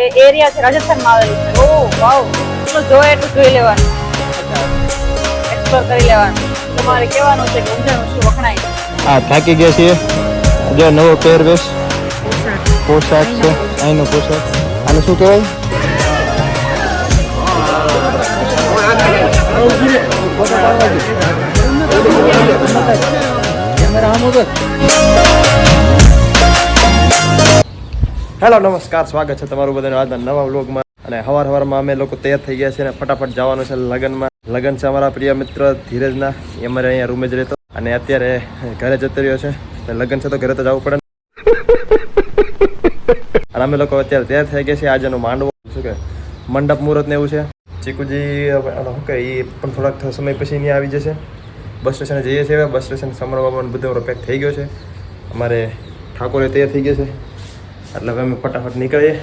એ area છે રાજસ્થાનમાં આવેલું છે. ઓ વાવ. એટલું જોઈએ એટલું જોઈ લેવાનું. એક્સપ્લોર કરી લેવાનું. તમારે કહેવાનું છે કે ઊંઝાનું શું વખણાય? હા આ થાકી ગયા છીએ. જો નવો પહેરવેશ. પોશાક. છે. અહીંનો પોશાક. આને શું કહેવાય? હેલો, નમસ્કાર, સ્વાગત છે તમારું બધાનું આજના નવા વ્લોગમાં. અને હવાર હવારમાં અમે લોકો તૈયાર થઈ ગયા છે અને ફટાફટ જવાનું છે લગ્નમાં. લગ્ન છે અમારા પ્રિય મિત્ર ધીરજના. એ અમારે અહીંયા રૂમે જ રહેતો. અને અત્યારે ઘરે જતો રહ્યો છે. લગ્ન છે તો ઘરે તો જવું પડે અને અમે લોકો અત્યારે તૈયાર થઈ ગયા છે આજે માંડવો. શું કે, મંડપ મુહૂર્ત ને એવું છે. ચીકુજી શું કે, એ પણ થોડાક સમય પછી અહીંયા આવી જશે. બસ સ્ટેશને જઈએ છીએ. બસ સ્ટેશન સમરવામાં બધું પેક થઈ ગયો છે. અમારે ઠાકોરે તૈયાર થઈ ગયા છે. એટલે હવે અમે ફટાફટ નીકળીએ.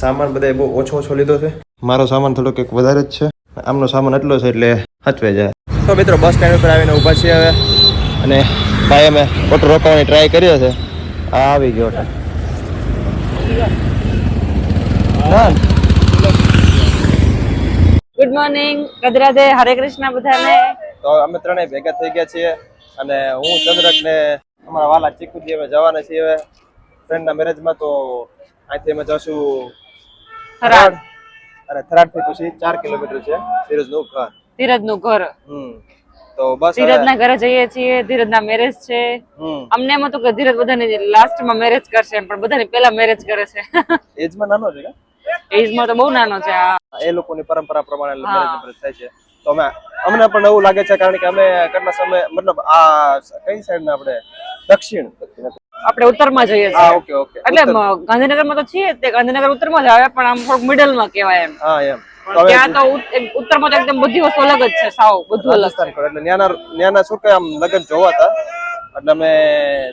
સામાન બધાએ બહુ ઓછો ઓછો લીધો છે. મારો સામાન થોડો કંઈક વધારે જ છે. આમનો સામાન એટલો છે એટલે હચવે જાય. તો મિત્રો બસ સ્ટેન્ડ ઉપર આવીને ઊભા છીએ હવે. અને ભાઈ અમે ઓટો રોકવાની ટ્રાય કર્યો છે. આ આવી ગયો auto good morning Radhe Hare Krishna બધાને. તો અમે ત્રણેય ભેગા થઈ ગયા છીએ. અને હું ચંદ્રક ને અમારા વાલા ચીકુજી અમે જવાના છીએ હવે. ફ્રેન્ડના મેરેજમાં તો અહીંથી અમે જશું થરાદ. અને થરાદથી પછી ચાર કિલોમીટર છે સિરોજનું ઘર. ધીરજનું ઘર. હમ. તો બસ ધીરજના ઘરે જઈએ છીએ ધીરજના મેરેજ છે. અમને એમ હતું કે ધીરજ બધાની લાસ્ટમાં મેરેજ કરશે પણ બધાને પહેલા મેરેજ કરે છે. એજમાં નાનો છે એજ એજમાં તો બહુ નાનો છે એ લોકોની પરંપરા પ્રમાણે મેરેજ થાય છે. તો અમે અમને પણ એવું લાગે છે કારણ કે અમે કેટલા સમય મતલબ આ કઈ સાઈડ ના આપણે? દક્ષિણ. આપણે ઉત્તરમાં જઈએ છીએ. Okay okay. એટલે ગાંધીનગરમાં તો છીએ તે ગાંધીનગર ઉત્તરમાં જ આવે પણ આમ થોડુંક મિડલમાં કહેવાય એમ. હા એમ. તો પણ હવે ત્યાં તો ઉત્તરમાં તો એકદમ બધી વસ્તુ અલગ જ છે સાવ બધું અલગ રાજસ્થાન એટલે ન્યાના ન્યાના શું કે આમ લગ્ન જોવા હતા. એટલે અમે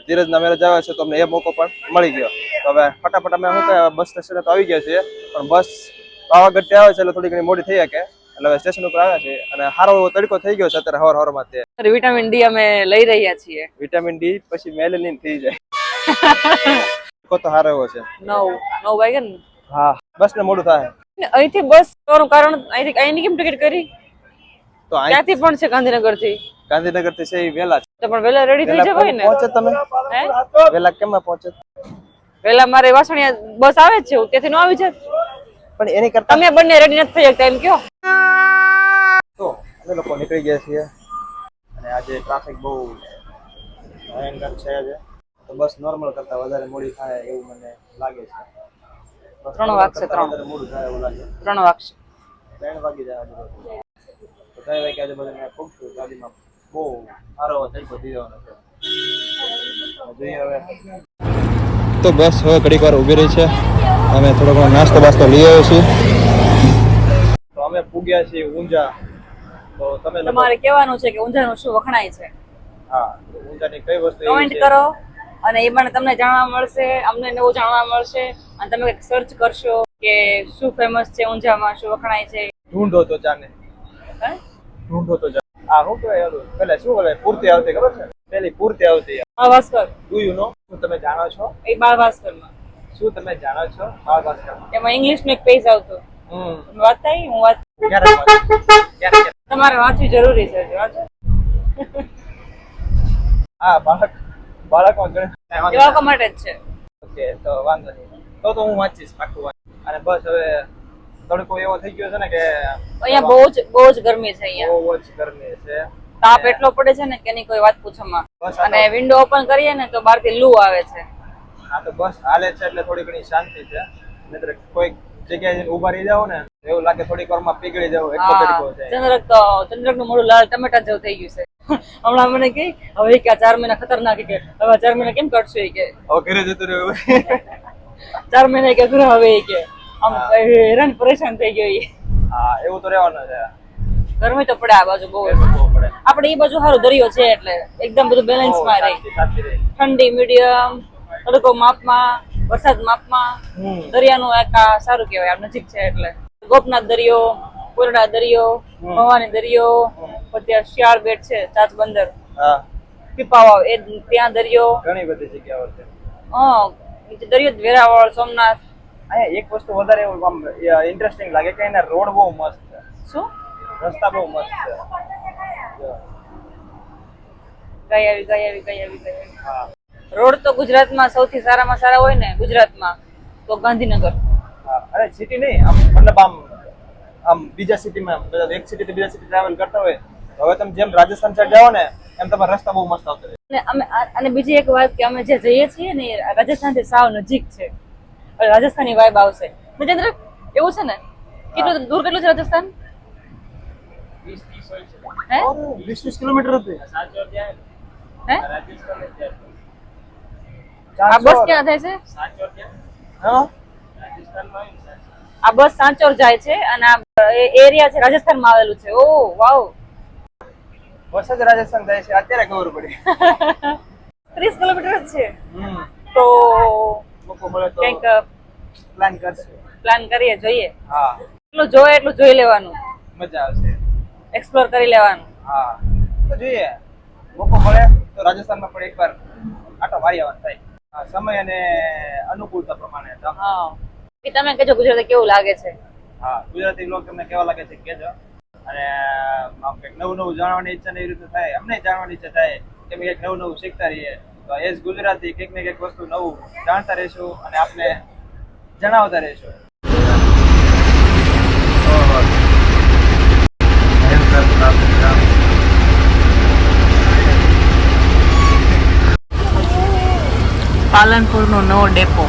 ધીરજના મેરેજ આવ્યા છે તો અમને એ મોકો પણ મળી ગયો. તો હવે ફટાફટ અમે શું કે બસ સ્ટેશને તો આવી ગયા છીએ પણ બસ પાવાગઢથી આવે છે એટલે થોડી ઘણી મોડી થઈ શકે. એટલે હવે સ્ટેશન ઉપર આવ્યા છે અને સારો એવો તડકો થઈ ગયો છે અત્યારે હવાર હવારમાં તે. વિટામિન ડી અમે લઈ રહ્યા છીએ. વિટામિન ડી પછી મેલેનિન થઈ જાય. તડકો તો સારો એવો છે. નવ. નવ વાગે ને? હા. બસ ને મોડું થાય. અહીંથી બસ જવાનું કારણ અહીંથી અહીંની કેમ ટિકિટ કરી? તો ત્યાંથી પણ છે ગાંધીનગરથી ગાંધીનગરથી છે એ વેલા છે. તો પણ વેલા રેડી થઈ જવાય ને? પહોંચે તમે. હે? વેલા કેમ પહોંચે? વેલા મારે વાસણિયા બસ આવે જ છે હું ત્યાંથી ન આવી જાય પણ એની કરતા તમે બંને રેડી નથી થઈ શકતા એમ કયો તો અમે લોકો નીકળી ગયા છીએ. અને આજે ટ્રાફિક બહુ ભયંકર છે આજે. તો બસ નોર્મલ કરતા વધારે મોડી થાય એવું મને લાગે છે. ત્રણ વાગ વાગશે, ત્રણ. મોડું થાય એવું લાગે. ત્રણ વાગશે. ત્રણ વાગી જાય આજુબાજુ. તો ત્રણ વાગે આજે બધા મેં છું ગાડીમાં બહુ સારો તરીકો થઈ જવાનો છે. જોઈએ હવે. તો બસ હવે ઘડીક વાર ઊભી રહી છે. અમે થોડો ઘણો નાસ્તો બાસ્તો લઈ આવ્યો છીએ. તો અમે પૂગ્યા છીએ ઊંઝા. તો તમે તમારે કહેવાનું છે કે ઊંઝાનું શું વખણાય છે? હા ઊંઝાની કઈ વસ્તુ કમેન્ટ કરો. અને એ મને તમને જાણવા મળશે અમને નવું જાણવા મળશે. અને તમે કંઈક સર્ચ કરશો કે શું ફેમસ છે ઊંઝામાં શું વખણાય છે. ઢૂંઢો તો જાને ઢૂંઢો તો ચાને આ શું કહેવાય? પેલા શું બોલે પૂરતી આવતી ખબર છે? પેલી પૂરતી આવતી બાળ ભાસ્કર. ડુ યુ નો શું તમે જાણો છો? એ બાળ ભાસ્કરમાં. શું તમે જાણો છો? બાળ ભાસ્કર એમાં ઇંગ્લિશનું એક પેજ આવતો. હમ. વાત થઈ? હું વાત? તમારે વાંચવી જરૂરી છે વાંચો. હા બાળક બાળકો એ બાળકો માટે જ છે. ઓકે તો વાંધો નહીં. તો તો હું વાંચીશ પાકું વાંચ અને બસ હવે તડકો એવો થઈ ગયો છે ને કે અહીંયા બહુ જ બહુ જ ગરમી છે અહીંયા. બહુ જ ગરમી છે. તાપ એટલો પડે છે ને કે એની કોઈ વાત પૂછવામાં બસ અને વિન્ડો ઓપન કરીએ ને તો બહારથી લૂ આવે છે. હા તો બસ હાલે છે એટલે થોડી ઘણી શાંતિ છે. નહીતર કોઈક જગ્યાએ ઊભા રહી જાવ ને એવું લાગે થોડીક વારમાં પીગળી જવું છે ચંદ્રક તો ચંદ્રકનું મોડું લાલ ટમેટા જેવું થઈ ગયું છે. હમણાં મને કહી હવે કે ચાર મહિના ખતરનાક કે હવે ચાર મહિના કેમ કાઢશું એ કે? હવે ઘરે જતું રહ્યું. ચાર મહિના કે ઘરે હવે કે. આમ હેરાન પરેશાન થઈ ગયો એ. હા એવું તો રહેવાનું છે. ગરમી તો પડે આ બાજુ બહુ. આપણે એ બાજુ સારું દરિયો છે એટલે એકદમ બધું બેલેન્સમાં રહે. ઠંડી મીડિયમ તડકો માપમાં વરસાદ માપમાં. દરિયાનું એક સારું કહેવાય આમ નજીક છે એટલે. ગોપનાથ દરિયો કોરડા દરિયો ભવાની દરિયો પછી શિયાળ બેટ છે ચાચ બંદર પીપાવાવ એ ત્યાં દરિયો. ઘણી બધી જગ્યાઓ છે. હા દરિયો વેરાવળ સોમનાથ. અહીંયા એક વસ્તુ વધારે આમ ઇન્ટરેસ્ટિંગ લાગે કે એના રોડ બહુ મસ્ત છે. શું? રસ્તા બહુ મસ્ત છે. ગઈ આવી ગઈ આવી ગઈ આવી ગઈ હા. રોડ તો ગુજરાતમાં સૌથી સારામાં સારા હોય ને ગુજરાતમાં તો ગાંધીનગર. અરે સિટી નહીં આમ મતલબ આમ આમ બીજા સિટીમાં બધા એક સિટી બીજા સિટી ટ્રાવેલ કરતા હોય તો હવે તમે જેમ રાજસ્થાન સાઈડ જાઓ ને એમ તમારે રસ્તા બહુ મસ્ત આવતા અને અમે અને બીજી એક વાત કે અમે જે જઈએ છીએ ને રાજસ્થાન રાજસ્થાનથી સાવ નજીક છે. રાજસ્થાની વાઇબ આવશે. નિજેન્દ્ર એવું છે ને? કેટલું દૂર કેટલું છે રાજસ્થાન? વીસ વીસ કિલોમીટર હતી. હે? આ બસ ક્યાં થાય છે? હા? આ બસ સાંચોર જાય છે અને આ એરિયા છે રાજસ્થાનમાં આવેલું છે. ઓ વાવ. બસ જ રાજસ્થાન જાય છે અત્યારે ખબર પડી. ત્રીસ કિલોમીટર છે. તો કંઈક પ્લાન કરશે. પ્લાન કરીએ જોઈએ. હા. એટલું જોયે એટલું જોઈ લેવાનું. મજા આવશે. એક્સપ્લોર કરી લેવાનું. હા. તો જોઈએ. મોકો મળે તો રાજસ્થાનમાં પણ એકવાર આટો મારી આવવાનું થાય. સમય અને અનુકૂળતા પ્રમાણે હા. તમે કહેજો ગુજરાતી કેવું લાગે છે? હા ગુજરાતી લોકો તમને કેવા લાગે છે કેજો અને આમ કંઈક નવું નવું જાણવાની ઈચ્છા ને એવી રીતે થાય. અમને જાણવાની ઈચ્છા થાય કે અમે કંઈક નવું નવું શીખતા રહીએ. તો એઝ ગુજરાતી કંઈક ને કંઈક વસ્તુ નવું જાણતા રહીશું અને આપને જણાવતા રહીશું. પાલનપુરનો નવો ડેપો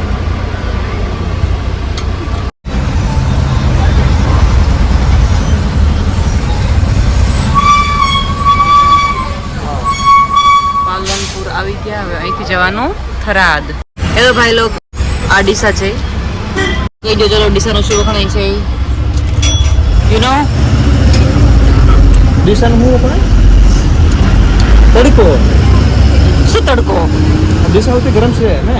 પાલનપુર આવી ગયા હવે અહીંથી જવાનું થરાદ. હેલો ભાઈ લોક આ ડીસા છે. કહી જો ચલો ડીસાનું શું વખણાય છે? યુ નો દિશાનું શું વખણાય? તડકો. શું તડકો? દિશા ઉતી ગરમ છે ને?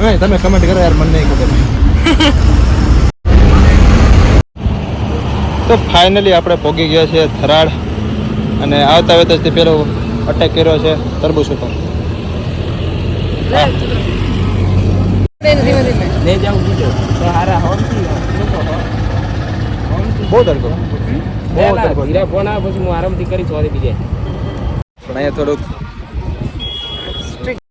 નહીં તમે કમેન્ટ કરો યાર મને નહીં ખબર. તો ફાઇનલી આપણે પહોંચી ગયા છીએ થરાડ અને આવતા આવતા તે પેલો અટેક કર્યો છે તરબૂચ ઉપર બહુ તડકો. બહુ તડકો. ધીરે ફોન આવે પછી હું આરામથી કરી બીજે. પણ અહીંયા થોડુંક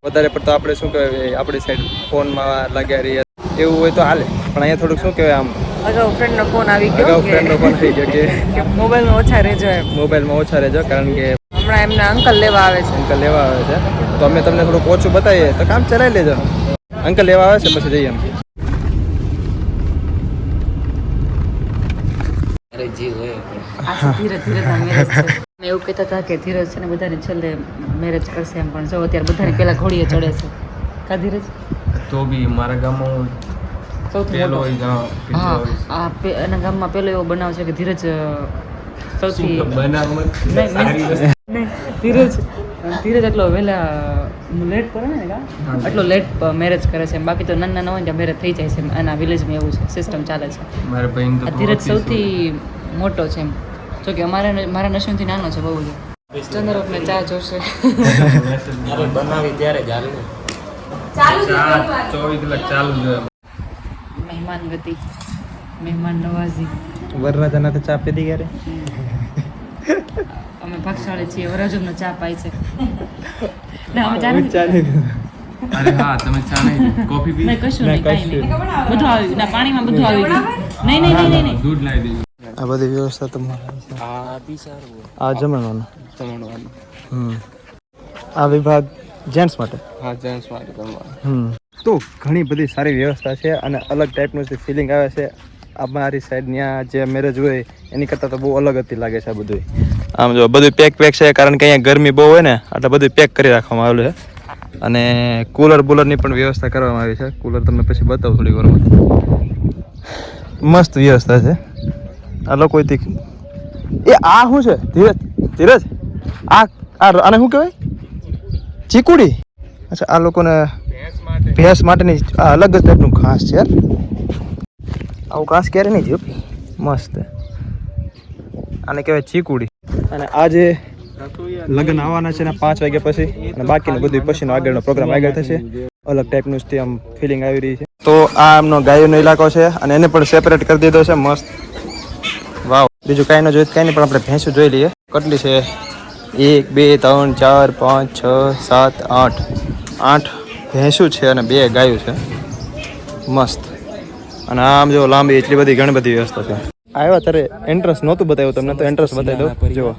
વધારે પડતો આપણે શું કહેવાય આપણી સાઈડ ફોનમાં લાગ્યા રહીએ. એવું હોય તો હાલે. પણ અહીંયા થોડુંક શું કહેવાય આમ? અગાઉ ફ્રેન્ડનો ફોન આવી અગાઉ ગયો ફ્રેન્ડનો ફોન થઈ ગયો કે કે મોબાઈલમાં ઓછા રહેજો એમ. મોબાઈલમાં ઓછા રહેજો કારણ કે હમણાં એમના અંકલ લેવા આવે છે. અંકલ લેવા આવે છે. તો અમે તમને થોડુંક ઓછું બતાવીએ. તો કામ ચલાવી લેજો. અંકલ લેવા આવે છે પછી જઈએ એવું કહેતા હતા કે ધીરજ છે ને બધાને છેલ્લે મેરેજ કરશે એમ પણ જો અત્યારે બધાને પેલા ઘોડીએ ચડે છે. કા ધીરજ? તો બી મારા ગામમાં સૌથી પેલો મોટો. હા આ એના ગામમાં પેલો એવો બનાવ છે કે ધીરજ સૌથી ધીરજ ધીરજ એટલો વહેલા લેટ કરે ને કા એટલો લેટ મેરેજ કરે છે. બાકી તો નાના નાના હોય ને મેરેજ થઈ જાય છે. એના વિલેજમાં એવું છે. સિસ્ટમ ચાલે છે. મારા બહેન તો આ ધીરજ સૌથી મોટો છે એમ. જો કે અમારે મારા નશીનથી નાનો છે બહુ જ. ચંદ્રકને ચા જોશે. બનાવી ત્યારે ચાલુ ચોવીસ કલાક ચાલુ મહેમાન ગતિ મહેમાન નવાજી વરરાજાના તો ચા પીધી ક્યારે? અમે ભાગશાળી છીએ વરાજમનો ચા પાય છે. ના અમે ચા નથી અરે હા તમે ચા નહીં કોફી પી? નહીં કશું નહીં કાઈ નહીં. બધું આવી ના પાણીમાં બધું આવી ગયું. નહીં નહીં નહીં નહીં દૂધ લાવી દેજો આ બધી વ્યવસ્થા તમારી હા બી સારું આ જમણવાનું? જમણવાનું. હમ. આ વિભાગ જેન્ટ્સ માટે? હા જેન્ટ્સ માટે જમવાનું. હમ. તો ઘણી બધી સારી વ્યવસ્થા છે અને અલગ ટાઈપનું જે ફિલિંગ આવે છે અમારી સાઈડ ત્યાં જે મેરેજ હોય એની કરતાં તો બહુ અલગ હતી લાગે છે આ બધું આમ જો બધું પેક પેક છે, કારણ કે અહીંયા ગરમી બહુ હોય ને, એટલે બધું પેક કરી રાખવામાં આવેલું છે. અને કુલર બુલરની પણ વ્યવસ્થા કરવામાં આવી છે. કુલર તમને પછી બતાવું થોડી વારમાં. મસ્ત વ્યવસ્થા છે. આ લોકો એ આ શું છે? ધીરજ ધીરજ? આ આને શું કહેવાય? ચીકુડી? અચ્છા, આ લોકોને ભેંસ માટેની આ અલગ જ ટાઈપનું ઘાસ છે આવું ઘાસ ક્યારે નહીં જોયું મસ્ત. આને કહેવાય ચીકુડી. અને આજે લગ્ન આવવાના છે ને પાંચ વાગ્યા પછી. અને બાકીનું બધું પછીનો આગળનો પ્રોગ્રામ આગળ થશે. અલગ ટાઈપનું જ આમ ફિલિંગ આવી રહી છે. તો આ એમનો ગાયોનો ઇલાકો છે અને એને પણ સેપરેટ કરી દીધો છે. મસ્ત. વાવ. બીજું કાંઈ ન જોઈએ કાંઈ નહીં, પણ આપણે ભેંસું જોઈ લઈએ. કેટલી છે? એક, બે, ત્રણ, ચાર, પાંચ, છ, સાત, આઠ. આઠ ભેંસું છે અને બે ગાયું છે. મસ્ત. અને આમ જો લાંબી એટલી બધી ઘણી બધી વ્યવસ્થા છે. આવ્યા ત્યારે એન્ટ્રન્સ નહોતું બતાવ્યું તમને તો એન્ટ્રન્સ બતાવી દઉં. જુઓ.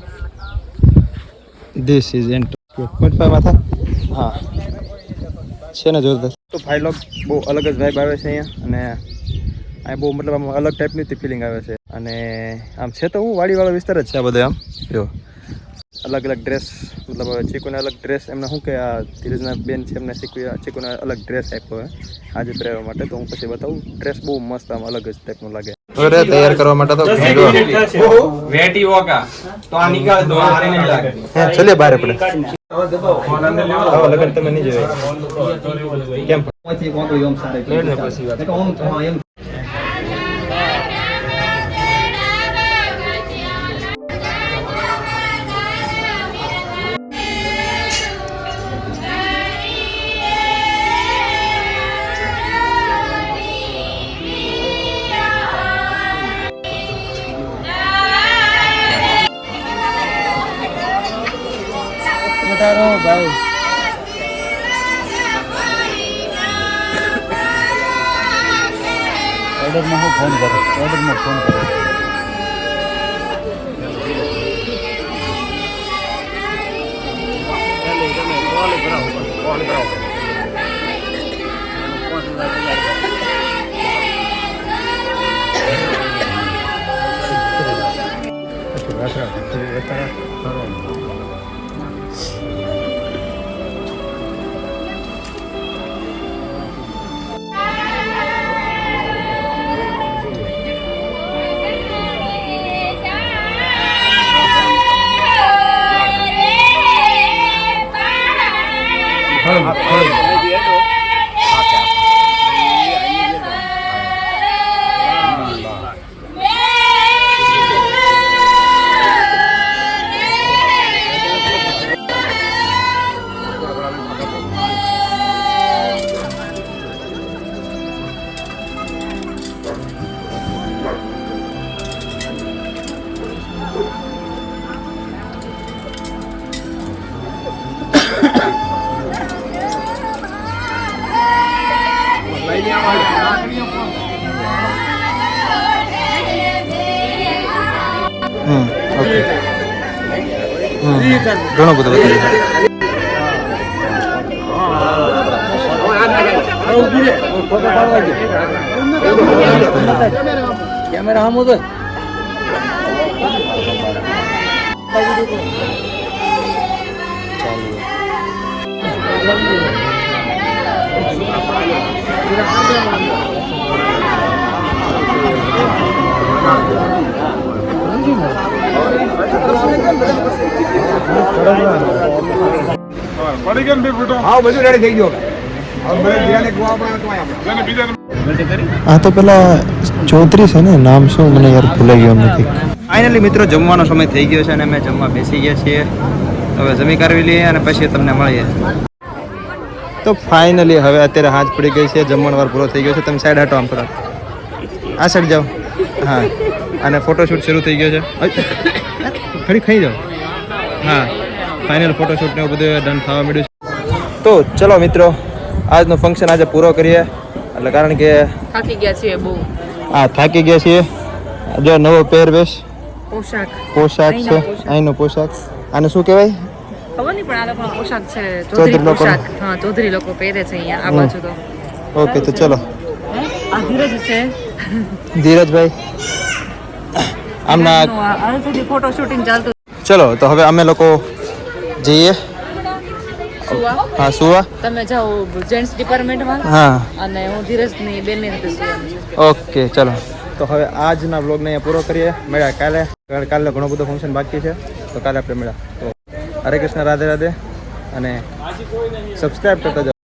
ધીસ ઇઝ એન્ટ્રન્સ માથા હા. છે ને જોરદાર. તો ફાઇલોગ બહુ અલગ જ વાઇબ આવે છે અહીંયા અને અહીં બહુ મતલબ આમ અલગ ટાઈપની ફિલિંગ આવે છે. અને આમ છે તો હું વાડીવાળો વિસ્તાર જ. છે આ બધા આમ? જો અલગ અલગ ડ્રેસ મતલબ હવે ચીકુને અલગ ડ્રેસ એમને શું કે આ ધીરજના બેન છે એમને શીખવી ચીકુને અલગ ડ્રેસ આપ્યો હોય આજે પહેરવા માટે તો હું પછી બતાવું. ડ્રેસ બહુ મસ્ત આમ અલગ જ ટાઈપનું લાગે. અરે તૈયાર કરવા માટે તો વેટી વોકા તો આ નીકળ દો આને નહીં લાગે. ચલે બહાર પડે લગન તમે નહીં જોયા. કેમ? فون کرو فون کرو હમ दोनों को दबा कैमरा हम उधर Thank you. બધું આ તો પેલા ચોત્રીસ છે ને નામ શું? મને યાર ભૂલાઈ ગયો નથી. ફાઇનલી મિત્રો જમવાનો સમય થઈ ગયો છે અને અમે જમવા બેસી ગયા છીએ. હવે જમી કરવી લઈએ અને પછી તમને મળીએ. તો ફાઇનલી હવે અત્યારે હાથ પડી ગઈ છે જમણવાર પૂરો થઈ ગયો છે. તમે સાઈડ હટો આમ થોડા આ સાઈડ જાઓ. હા. અને ફોટોશૂટ શરૂ થઈ ગયો છે. ખરી ઘડી ખાઈ જાઓ. હા ફાઇનલ ફોટોશૂટ ને એવું બધું ડન થવા મળ્યું છે. તો ચલો મિત્રો આજનો ફંક્શન આજે પૂરો કરીએ. એટલે કારણ કે થાકી ગયા છીએ બહુ. આ થાકી ગયા છીએ. જો નવો પહેરવેશ પોશાક. પોશાક છે અહીંનો પોશાક. આને શું કહેવાય? ખબર નહીં પણ આ લોકોનો પોશાક છે. ચૌધરી ચૌધરી પોશાક. હા ચૌધરી લોકો પહેરે છે અહીંયા આ બાજુ તો. ઓકે તો ચલો. આ ધીરજ છે. ધીરજભાઈ. આમના ફોટો શૂટિંગ ચાલતું ચલો તો હવે અમે લોકો જઈએ. હા સુવા. તમે જાઓ જેન્ટ્સ ડિપાર્ટમેન્ટમાં હા. અને હું ધીરજની બેનની સાથે ઓકે ચલો. તો હવે આજના બ્લોગને અહીંયા પૂરો કરીએ. મળ્યા કાલે. કાલે ઘણો બધો ફંક્શન બાકી છે. તો કાલે આપણે મળ્યા. તો હરે કૃષ્ણ રાધે રાધે. અને સબસ્ક્રાઈબ કરતા